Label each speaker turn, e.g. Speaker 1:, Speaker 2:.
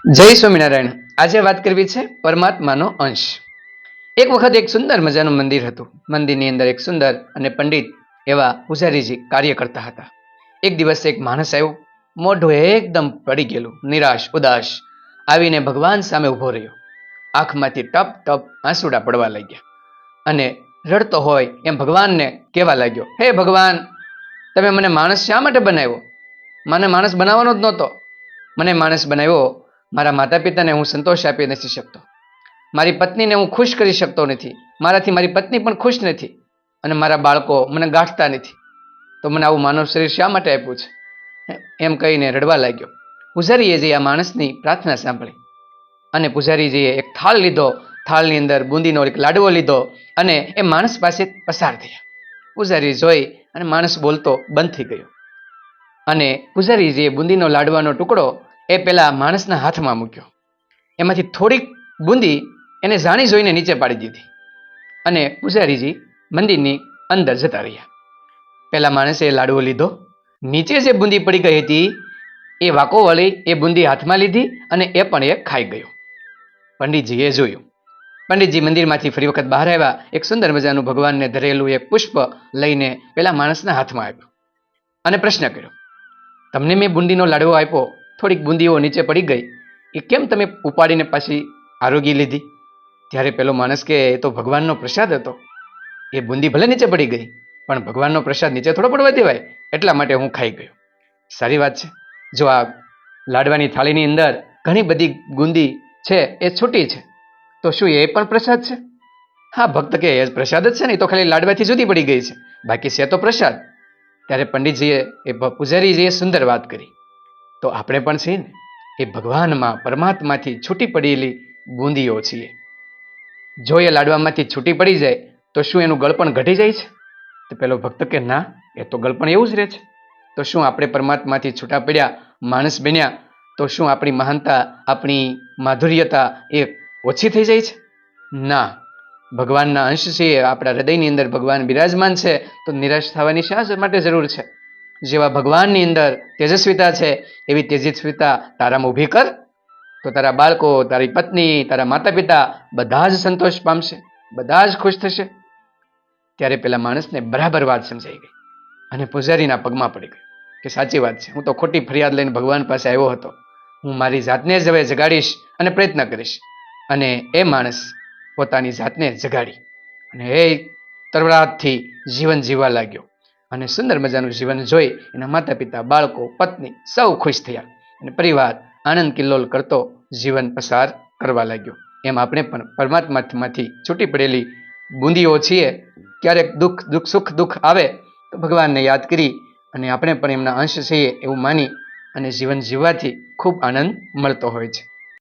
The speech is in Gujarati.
Speaker 1: જય સ્વામિનારાયણ. આજે વાત કરવી છે પરમાત્માનો અંશ. એક વખત એક સુંદર મજાનું મંદિર હતું. મંદિરની અંદર એક સુંદર અને પંડિત એવા પૂજારીજી કાર્ય કરતા હતા. એક દિવસ એક માણસ આવ્યો. મોઢું એકદમ પડી ગયેલું. નિરાશ, ઉદાસ આવીને ભગવાન સામે ઊભો રહ્યો. આંખમાંથી ટપ ટપ આંસુડા પડવા લાગ્યા. અને રડતો હોય એમ ભગવાનને કહેવા લાગ્યો, હે ભગવાન, તમે મને માણસ શા માટે બનાવ્યો? મને માણસ બનાવવાનો જ નહોતો. મને માણસ બનાવ્યો મારા માતા પિતાને હું સંતોષ આપી નથી શકતો. મારી પત્નીને હું ખુશ કરી શકતો નથી. મારાથી મારી પત્ની પણ ખુશ નથી અને મારા બાળકો મને ગાંઠતા નથી. તો મને આવું માનવ શરીર શા માટે આપ્યું છે? એમ કહીને રડવા લાગ્યો. પૂજારીએ આ માણસની પ્રાર્થના સાંભળી અને પૂજારીજીએ એક થાળ લીધો. થાળની અંદર બુંદીનો એક લાડવો લીધો અને એ માણસ પાસે પસાર થયા. પૂજારી જોઈ અને માણસ બોલતો બંધ થઈ ગયો. અને પૂજારીજીએ બુંદીનો લાડવાનો ટુકડો એ પેલા માણસના હાથમાં મૂક્યો. એમાંથી થોડીક બુંદી એને જાણી જોઈને નીચે પાડી દીધી. અને પૂજારીજી મંદિરની અંદર જતા રહ્યા. પેલા માણસે લાડવો લીધો. નીચે જે બુંદી પડી ગઈ હતી, એ વાકો વળી એ બુંદી હાથમાં લીધી અને એ પણ એ ખાઈ ગયો. પંડિતજીએ જોયું. પંડિતજી મંદિરમાંથી ફરી વખત બહાર આવ્યા. એક સુંદર મજાનું ભગવાનને ધરેલું એક પુષ્પ લઈને પેલા માણસના હાથમાં આપ્યું. અને પ્રશ્ન કર્યો, તમને મેં બુંદીનો લાડવો આપ્યો થોડીક બુંદીઓ નીચે પડી ગઈ. એ કેમ તમે ઉપાડીને પાછી આરોગી લીધી? ત્યારે પેલો માણસ કે, એ તો ભગવાનનો પ્રસાદ હતો. એ બુંદી ભલે નીચે પડી ગઈ, પણ ભગવાનનો પ્રસાદ નીચે થોડો પડવા દેવાય, એટલા માટે હું ખાઈ ગયો. સારી વાત છે. જો આ લાડવાની થાળીની અંદર ઘણી બધી ગુંદી છે, એ છૂટી છે. તો શું એ પણ પ્રસાદ છે? હા, ભક્ત કે, એ પ્રસાદ જ છે ને, એ તો ખાલી લાડવાથી જુદી પડી ગઈ છે. બાકી છે તો પ્રસાદ. ત્યારે પંડિતજીએ, એ પૂજારીજીએ સુંદર વાત કરી. તો આપણે પણ છીએ ને, એ ભગવાનમાં, પરમાત્માથી છૂટી પડેલી બૂંદીઓ છીએ. જો એ લાડવામાંથી છૂટી પડી જાય, તો શું એનું ગળપણ ઘટી જાય છે? તો પેલો ભક્ત કે, ના, એ તો ગળપણ એવું જ રહે છે. તો શું આપણે પરમાત્માથી છૂટા પડ્યા, માણસ બન્યા, તો શું આપણી મહાનતા, આપણી માધુર્યતા એ ઓછી થઈ જાય છે? ના. ભગવાનના અંશ છીએ આપણા હૃદયની અંદર ભગવાન બિરાજમાન છે, તો નિરાશ થવાની શા માટે જરૂર છે? જેવા ભગવાનની અંદર તેજસ્વીતા છે, એવી તેજસ્વીતા તારામાં ઊભી કર. તો તારા બાળકો, તારી પત્ની, તારા માતા પિતા બધા જ સંતોષ પામશે, બધા જ ખુશ થશે. ત્યારે પેલા માણસને બરાબર વાત સમજાઈ ગઈ અને પૂજારીના પગમાં પડી ગઈ કે સાચી વાત છે, હું તો ખોટી ફરિયાદ લઈને ભગવાન પાસે આવ્યો હતો. હું મારી જાતને જ હવે જગાડીશ અને પ્રયત્ન કરીશ. અને એ માણસ પોતાની જાતને જગાડી અને એ તરવડાટથી જીવન જીવવા લાગ્યો. અને સુંદર મજાનું જીવન જોઈ એના માતા પિતા બાળકો, પત્ની સૌ ખુશ થયા અને પરિવાર આનંદ કિલ્લોલ કરતો જીવન પસાર કરવા લાગ્યો. એમ આપણે પણ પરમાત્મામાંથી છૂટી પડેલી બુંદીઓ છીએ. ક્યારેક દુઃખ દુઃખ, સુખ, દુઃખ આવે તો ભગવાનને યાદ કરી અને આપણે પણ એમના અંશ છીએ એવું માની અને જીવન જીવવાથી ખૂબ આનંદ મળતો હોય છે.